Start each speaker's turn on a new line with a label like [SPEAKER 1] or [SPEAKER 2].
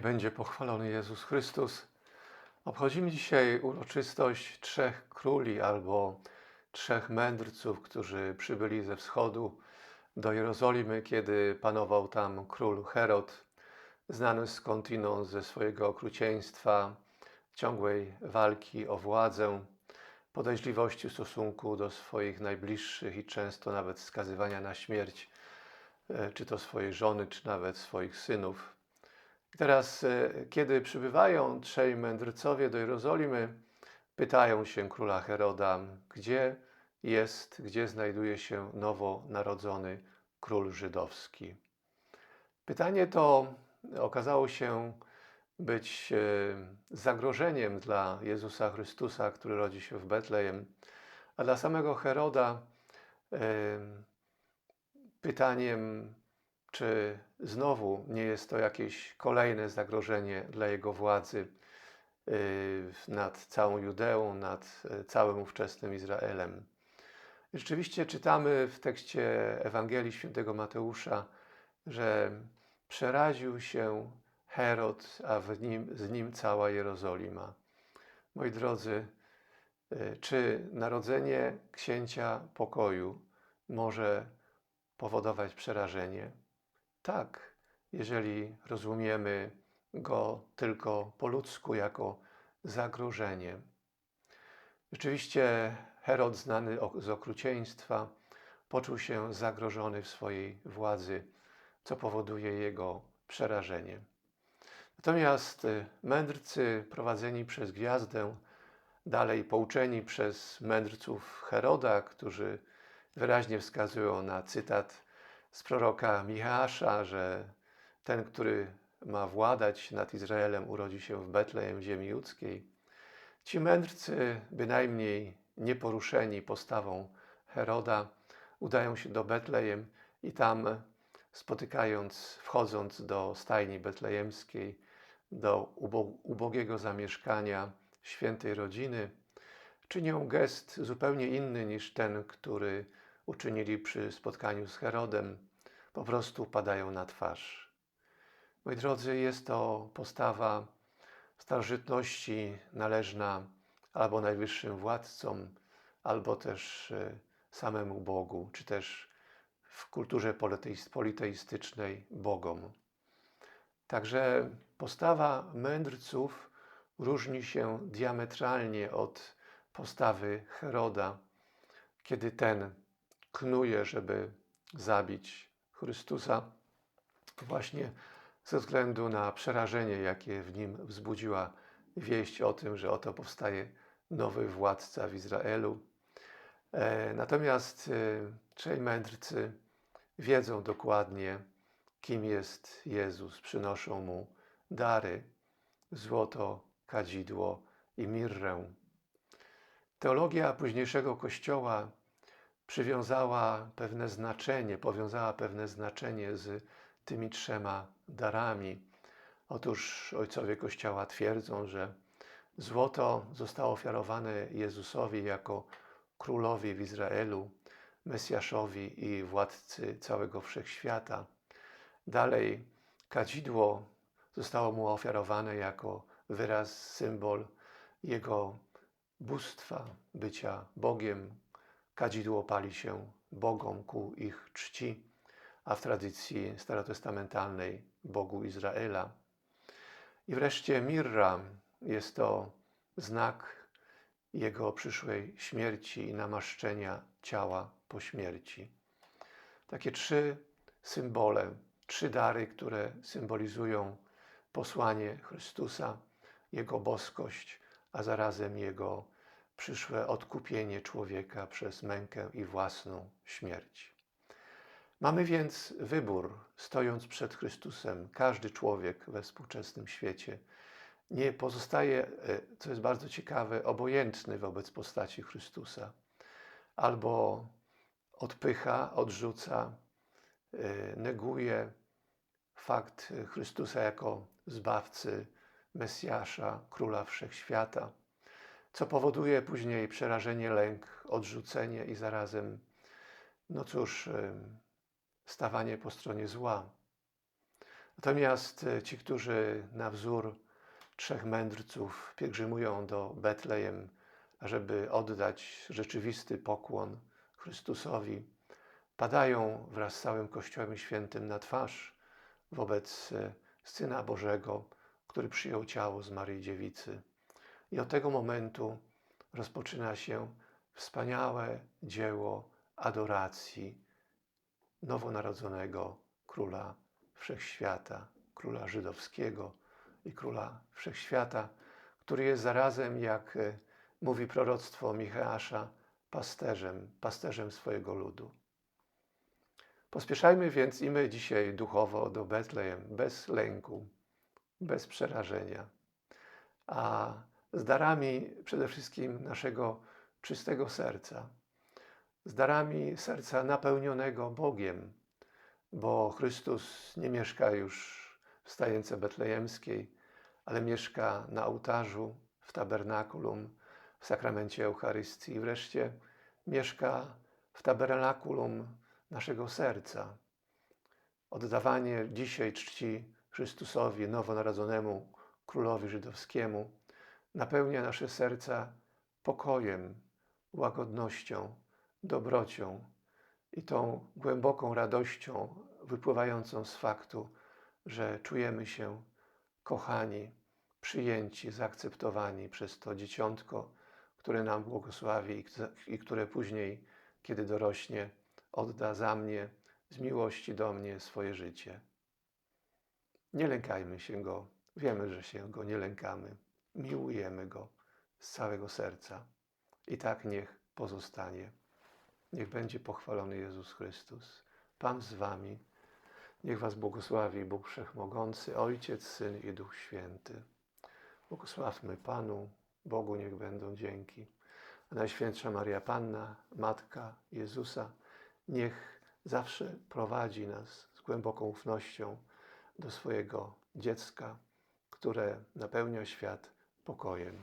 [SPEAKER 1] będzie pochwalony Jezus Chrystus. Obchodzimy dzisiaj uroczystość trzech króli albo trzech mędrców, którzy przybyli ze wschodu do Jerozolimy, kiedy panował tam król Herod, znany skądinąd ze swojego okrucieństwa, ciągłej walki o władzę, podejrzliwości w stosunku do swoich najbliższych i często nawet skazywania na śmierć, e, czy to swojej żony, czy nawet swoich synów. Teraz, e, kiedy przybywają trzej mędrcowie do Jerozolimy, pytają się króla Heroda, gdzie jest, gdzie znajduje się nowo narodzony król żydowski. Pytanie to okazało się być e, zagrożeniem dla Jezusa Chrystusa, który rodzi się w Betlejem, a dla samego Heroda e, pytaniem, czy znowu nie jest to jakieś kolejne zagrożenie dla jego władzy e, nad całą Judeą, nad całym ówczesnym Izraelem. Rzeczywiście czytamy w tekście Ewangelii Świętego Mateusza, że przeraził się Herod, a nim, z nim cała Jerozolima. Moi drodzy, y, czy narodzenie księcia pokoju może powodować przerażenie? Tak, jeżeli rozumiemy go tylko po ludzku jako zagrożenie. Rzeczywiście Herod, znany z okrucieństwa, poczuł się zagrożony w swojej władzy, co powoduje jego przerażenie. Natomiast y, mędrcy prowadzeni przez gwiazdę, dalej pouczeni przez mędrców Heroda, którzy wyraźnie wskazują na cytat z proroka Michała, że ten, który ma władać nad Izraelem, urodzi się w Betlejem ziemi judzkiej. Ci mędrcy, bynajmniej nieporuszeni postawą Heroda, udają się do Betlejem i tam spotykając, wchodząc do stajni betlejemskiej, do ubogiego zamieszkania świętej rodziny, czynią gest zupełnie inny niż ten, który uczynili przy spotkaniu z Herodem. Po prostu padają na twarz. Moi drodzy, jest to postawa starożytności należna albo najwyższym władcom, albo też e, samemu Bogu, czy też w kulturze politeistycznej Bogom. Także postawa mędrców różni się diametralnie od postawy Heroda, kiedy ten knuje, żeby zabić Chrystusa, właśnie ze względu na przerażenie, jakie w nim wzbudziła wieść o tym, że oto powstaje nowy władca w Izraelu. E, natomiast e, trzej mędrcy wiedzą dokładnie, kim jest Jezus. Przynoszą mu dary, złoto, kadzidło i mirrę. Teologia późniejszego Kościoła przywiązała pewne znaczenie, powiązała pewne znaczenie z tymi trzema darami. Otóż ojcowie Kościoła twierdzą, że złoto zostało ofiarowane Jezusowi jako królowi w Izraelu, Mesjaszowi i władcy całego wszechświata. Dalej, kadzidło zostało mu ofiarowane jako wyraz, symbol jego bóstwa, bycia Bogiem. Kadzidło pali się Bogom ku ich czci, a w tradycji starotestamentalnej Bogu Izraela. I wreszcie mirra jest to znak jego przyszłej śmierci i namaszczenia ciała po śmierci. Takie trzy symbole, trzy dary, które symbolizują posłanie Chrystusa, Jego boskość, a zarazem Jego przyszłe odkupienie człowieka przez mękę i własną śmierć. Mamy więc wybór, stojąc przed Chrystusem. Każdy człowiek we współczesnym świecie nie pozostaje, e, co jest bardzo ciekawe, obojętny wobec postaci Chrystusa. Albo odpycha, odrzuca, e, neguje fakt Chrystusa jako zbawcy, Mesjasza, króla wszechświata, co powoduje później przerażenie, lęk, odrzucenie i zarazem, no cóż, stawanie po stronie zła. Natomiast e, ci, którzy na wzór trzech mędrców pielgrzymują do Betlejem, ażeby oddać rzeczywisty pokłon Chrystusowi, padają wraz z całym Kościołem Świętym na twarz wobec e, Syna Bożego, który przyjął ciało z Maryi Dziewicy. I od tego momentu rozpoczyna się wspaniałe dzieło adoracji nowonarodzonego Króla Wszechświata, Króla Żydowskiego i Króla Wszechświata, który jest zarazem, jak e, mówi proroctwo Micheasza, pasterzem, pasterzem swojego ludu. Pospieszajmy więc i my dzisiaj duchowo do Betlejem, bez lęku, bez przerażenia, a z darami przede wszystkim naszego czystego serca, z darami serca napełnionego Bogiem, bo Chrystus nie mieszka już w stajence betlejemskiej, ale mieszka na ołtarzu, w tabernakulum, w sakramencie Eucharystii i wreszcie mieszka w tabernakulum naszego serca. Oddawanie dzisiaj czci Chrystusowi, nowonarodzonemu królowi żydowskiemu, napełnia nasze serca pokojem, łagodnością, dobrocią i tą głęboką radością wypływającą z faktu, że czujemy się kochani, przyjęci, zaakceptowani przez to dzieciątko, które nam błogosławi i które później, kiedy dorośnie, odda za mnie z miłości do mnie swoje życie. Nie lękajmy się Go. Wiemy, że się Go nie lękamy. Miłujemy Go z całego serca. I tak niech pozostanie. Niech będzie pochwalony Jezus Chrystus. Pan z Wami. Niech Was błogosławi Bóg Wszechmogący, Ojciec, Syn i Duch Święty. Błogosławmy Panu, Bogu niech będą dzięki. A Najświętsza Maria Panna, Matka Jezusa, niech zawsze prowadzi nas z głęboką ufnością do swojego dziecka, które napełnia świat pokojem.